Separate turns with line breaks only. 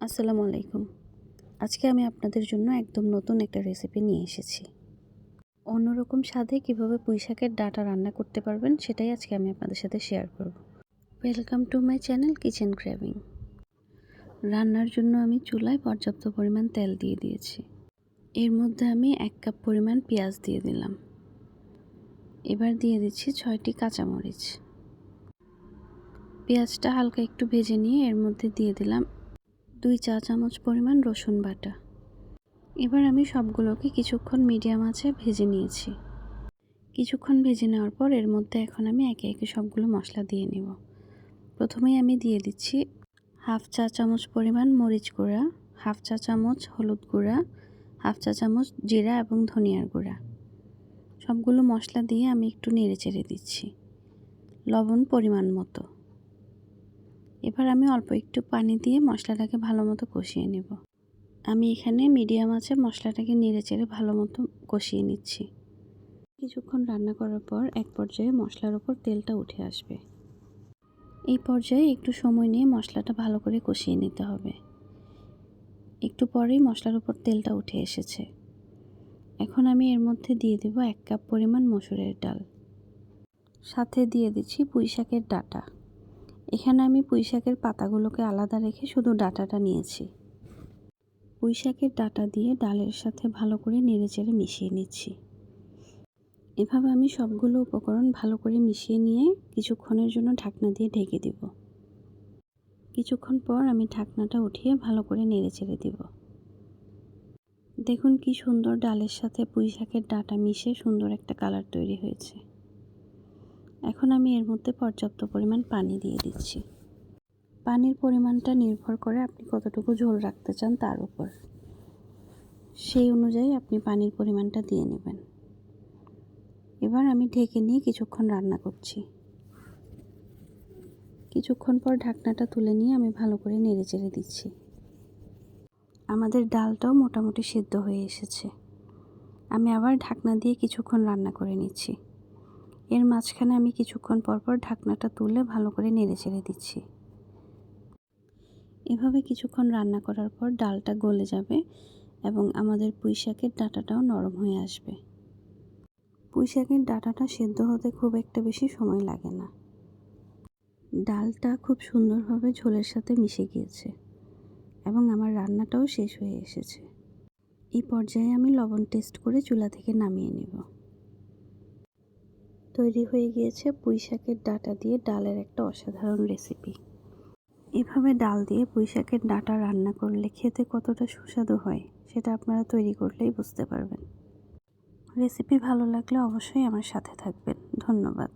আসসালামু আলাইকুম। আজকে আমি আপনাদের জন্য একদম নতুন একটা রেসিপি নিয়ে এসেছি। অন্যরকম স্বাদে কীভাবে পুঁই শাকের ডাটা রান্না করতে পারবেন সেটাই আজকে আমি আপনাদের সাথে শেয়ার করব। Welcome to my channel kitchen craving রান্নার জন্য আমি চুলায় পর্যাপ্ত পরিমাণ তেল দিয়ে দিয়েছি। এর মধ্যে আমি এক কাপ পরিমাণ পেঁয়াজ দিয়ে দিলাম। এবার দিয়ে দিচ্ছি ছয়টি কাঁচামরিচ। পেঁয়াজটা হালকা একটু ভেজে নিয়ে এর মধ্যে দিয়ে দিলাম দুই চা চামচ পরিমাণ রসুন বাটা। এবার আমি সবগুলোকে কিছুক্ষণ মিডিয়াম আঁচে ভেজে নিয়েছি। কিছুক্ষণ ভেজে নেওয়ার পর এর মধ্যে এখন আমি একে একে সবগুলো মশলা দিয়ে নেব। প্রথমেই আমি দিয়ে দিচ্ছি হাফ চা চামচ পরিমাণ মরিচ গুঁড়া, হাফ চা চামচ হলুদ গুঁড়া, হাফ চা চামচ জিরা এবং ধনিয়ার গুঁড়া। সবগুলো মশলা দিয়ে আমি একটু নেড়ে চেড়ে দিচ্ছি। লবণ পরিমাণ মতো। এবার আমি অল্প একটু পানি দিয়ে মশলাটাকে ভালো মতো কষিয়ে নেব। আমি এখানে মিডিয়াম আছে মশলাটাকে নেড়ে চেড়ে ভালো মতো কষিয়ে নিচ্ছি। কিছুক্ষণ রান্না করার পর এক পর্যায়ে মশলার ওপর তেলটা উঠে আসবে। এই পর্যায়ে একটু সময় নিয়ে মশলাটা ভালো করে কষিয়ে নিতে হবে। একটু পরেই মশলার উপর তেলটা উঠে এসেছে। এখন আমি এর মধ্যে দিয়ে দেব এক কাপ পরিমাণ মসুরের ডাল। সাথে দিয়ে দিচ্ছি পুঁই শাকের ডাটা। এখানে আমি পুঁইশাকের পাতাগুলোকে আলাদা রেখে শুধু ডাটাটা নিয়েছি। পুঁইশাকের ডাটা দিয়ে ডালের সাথে ভালো করে নেড়েচেড়ে মিশিয়ে নিচ্ছি। এভাবে আমি সবগুলো উপকরণ ভালো করে মিশিয়ে নিয়ে কিছুক্ষণের জন্য ঢাকনা দিয়ে ঢেকে দিব। কিছুক্ষণ পর আমি ঢাকনাটা উঠিয়ে ভালো করে নেড়েচেড়ে দিব। দেখুন কি সুন্দর ডালের সাথে পুঁই শাকের ডাটা মিশে সুন্দর একটা কালার তৈরি হয়েছে। এখন আমি এর মধ্যে পর্যাপ্ত পরিমাণ পানি দিয়ে দিচ্ছি। পানির পরিমাণটা নির্ভর করে আপনি কতটুকু ঝোল রাখতে চান তার উপর। সেই অনুযায়ী আপনি পানির পরিমাণটা দিয়ে নেবেন। এবার আমি ঢেকে নিয়ে কিছুক্ষণ রান্না করছি। কিছুক্ষণ পর ঢাকনাটা তুলে নিয়ে আমি ভালো করে নেড়ে চেড়ে দিচ্ছি। আমাদের ডালটাও মোটামুটি সিদ্ধ হয়ে এসেছে। আমি আবার ঢাকনা দিয়ে কিছুক্ষণ রান্না করে নিচ্ছি। এর মাঝখানে আমি কিছুক্ষণ পর পর ঢাকনাটা তুলে ভালো করে নেড়ে ছেড়ে দিচ্ছি। এভাবে কিছুক্ষণ রান্না করার পর ডালটা গলে যাবে এবং আমাদের পুঁই শাকের ডাটাটাও নরম হয়ে আসবে। পুঁই শাকের ডাটাটা সেদ্ধ হতে খুব একটা বেশি সময় লাগে না। ডালটা খুব সুন্দরভাবে ঝোলের সাথে মিশে গিয়েছে এবং আমার রান্নাটাও শেষ হয়ে এসেছে। এই পর্যায়ে আমি লবণ টেস্ট করে চুলা থেকে নামিয়ে নেব। তৈরি হয়ে গিয়েছে পুঁই শাকের ডাটা দিয়ে ডালের একটা অসাধারণ রেসিপি। এভাবে ডাল দিয়ে পুঁই শাকের ডাটা রান্না করলে খেতে কতটা সুস্বাদু হয়, সেটা আপনারা তৈরি করলেই বুঝতে পারবেন। রেসিপি ভালো লাগলে অবশ্যই আমার সাথে থাকবেন। ধন্যবাদ।